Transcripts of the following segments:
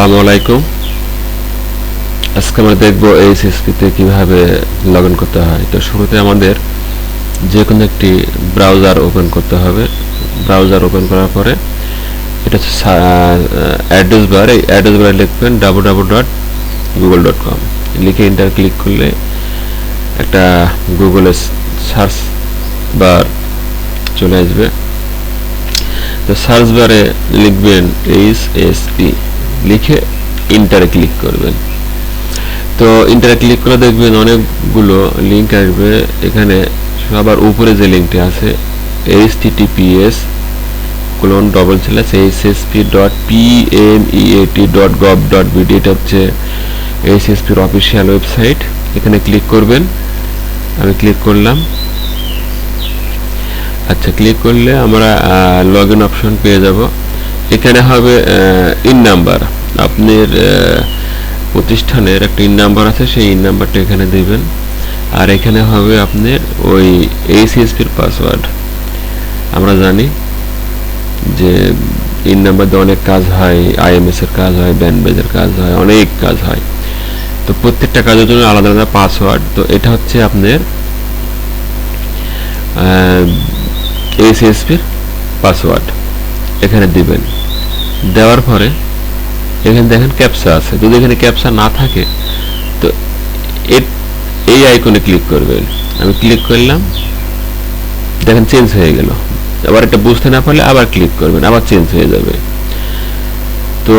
আসসালামু আলাইকুম। আজকে আমরা দেখব এইচএসপিতে কীভাবে লগ করতে হয়। তো শুরুতে আমাদের যে কোনো একটি ব্রাউজার ওপেন করতে হবে। ব্রাউজার ওপেন করার পরে এটা হচ্ছে অ্যাড্রেস বার। এই অ্যাড্রেস বারে লিখবেন W W dot Google dot com লিখে ইন্টার ক্লিক করলে একটা গুগলে সার্চ বার চলে আসবে। তো সার্চ বারে লিখবেন এইচ এস পি লিখে ইন্টারে ক্লিক করবেন। তো ইন্টারে ক্লিক করে দেখবেন অনেকগুলো লিঙ্ক আসবে। এখানে সবার উপরে যে লিঙ্কটি আছে H TTPS colon double slash HSP dot PMEAT dot gov dot BD এটা হচ্ছে এইচএসপির অফিসিয়াল ওয়েবসাইট এখানে ক্লিক করবেন। আমি ক্লিক করলাম। আচ্ছা ক্লিক করলে আমরা লগ ইন অপশন পেয়ে যাব। এখানে হবে ইন নাম্বার আপনার প্রতিষ্ঠানের একটা ইন নাম্বার আছে, সেই ইন নাম্বারটা এখানে দিবেন। আর এখানে হবে আপনার ওই এইচএসপির পাসওয়ার্ড আমরা জানি যে ইন নাম্বার দিয়ে অনেক কাজ হয় আইএমএস এর কাজ হয় ব্যান্ডবেজের কাজ হয়, অনেক কাজ হয়। তো প্রত্যেকটা কাজের জন্য আলাদা আলাদা পাসওয়ার্ড তো এটা হচ্ছে আপনার এইচএসপির পাসওয়ার্ড এখানে দিবেন। দেওয়ার পরে এখানে দেখেন ক্যাপসা আছে। যদি এখানে ক্যাপসা না থাকে, তো এই আইকনে ক্লিক করবেন। আমি ক্লিক করলাম, দেখেন চেঞ্জ হয়ে গেল। আবার এটা বুঝতে না পারলে আবার ক্লিক করবেন, আবার চেঞ্জ হয়ে যাবে। তো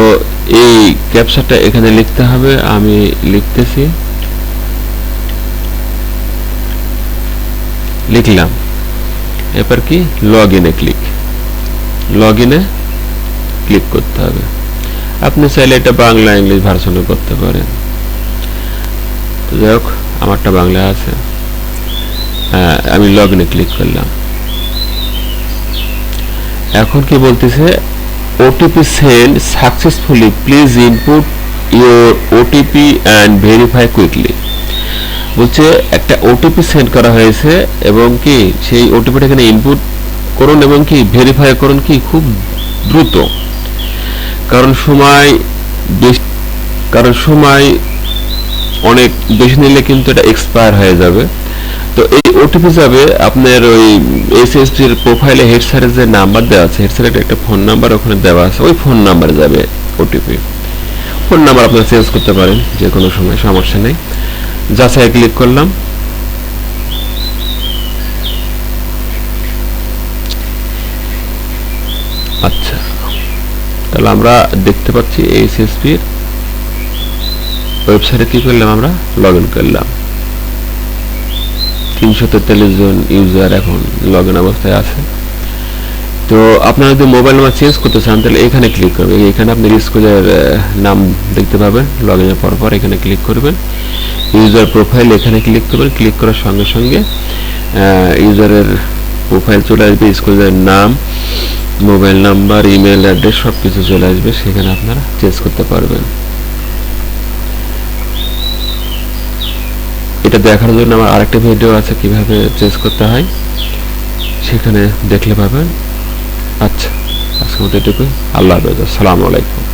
এই ক্যাপসাটা এখানে লিখতে হবে, আমি লিখতেছি। লিখলাম। এরপর কি? লগ ইনে ক্লিক লগ ইনে ক্লিক করতে হবে। আপনি চাইলে এটা বাংলা ইংলিশ ভার্সনে করতে পারেন। যাই হোক, আমারটা বাংলা আছে। হ্যাঁ আমি লগ ইনে ক্লিক করলাম। এখন কি বলতেছে? OTP send successfully please input your OTP and verify quickly বলছে, একটা ওটিপি সেন্ড করা হয়েছে এবং কি, সেই ওটিপিটা এখানে ইনপুট করুন এবং কি ভেরিফাই করুন কি, খুব দ্রুত। কারণ সময় কারণ সময় অনেক বেশি নিলে কিন্তু এটা এক্সপায়ার হয়ে যাবে। তো এই ওটিপি যাবে, আপনার ওই এসএসডির প্রোফাইলে হেড স্যারের যে নাম্বার দেওয়া আছে হেড স্যারের একটা ফোন নাম্বার ওখানে দেওয়া আছে, ওই ফোন নাম্বারে যাবে ওটিপি ফোন নাম্বার আপনারা চেঞ্জ করতে পারেন, যে কোনো সময়, সমস্যা নেই। যাচাই ক্লিক করলাম। আচ্ছা। তাহলে আমরা দেখতে পাচ্ছি এইচএসপির ওয়েবসাইটে কি করলাম আমরা? লগ করলাম। তিনশো তেতাল্লিশ জন ইউজার এখন লগ অবস্থায় আছে। তো আপনারা যদি মোবাইল নাম্বার চেঞ্জ করতে চান, তাহলে এখানে ক্লিক করবেন। এখানে আপনি স্কুলের নাম দেখতে পাবেন। লগ ইনের পর পর এখানে ক্লিক করবেন। ইউজার প্রোফাইল এখানে ক্লিক করবেন। ক্লিক করার সঙ্গে সঙ্গে ইউজারের প্রোফাইল চলে আসবে স্কুলের নাম। মোবাইল নাম্বার, ইমেল অ্যাড্রেস সব কিছু চলে আসবে, সেখানে আপনারা চেঞ্জ করতে পারবেন। এটা দেখার জন্য আমার আরেকটা ভিডিও আছে, কীভাবে চেঞ্জ করতে হয়। সেখানে দেখলে পাবেন। আচ্ছা আজকে মতো এটুকুই। আল্লাহ হাফেজ। আসসালামু আলাইকুম।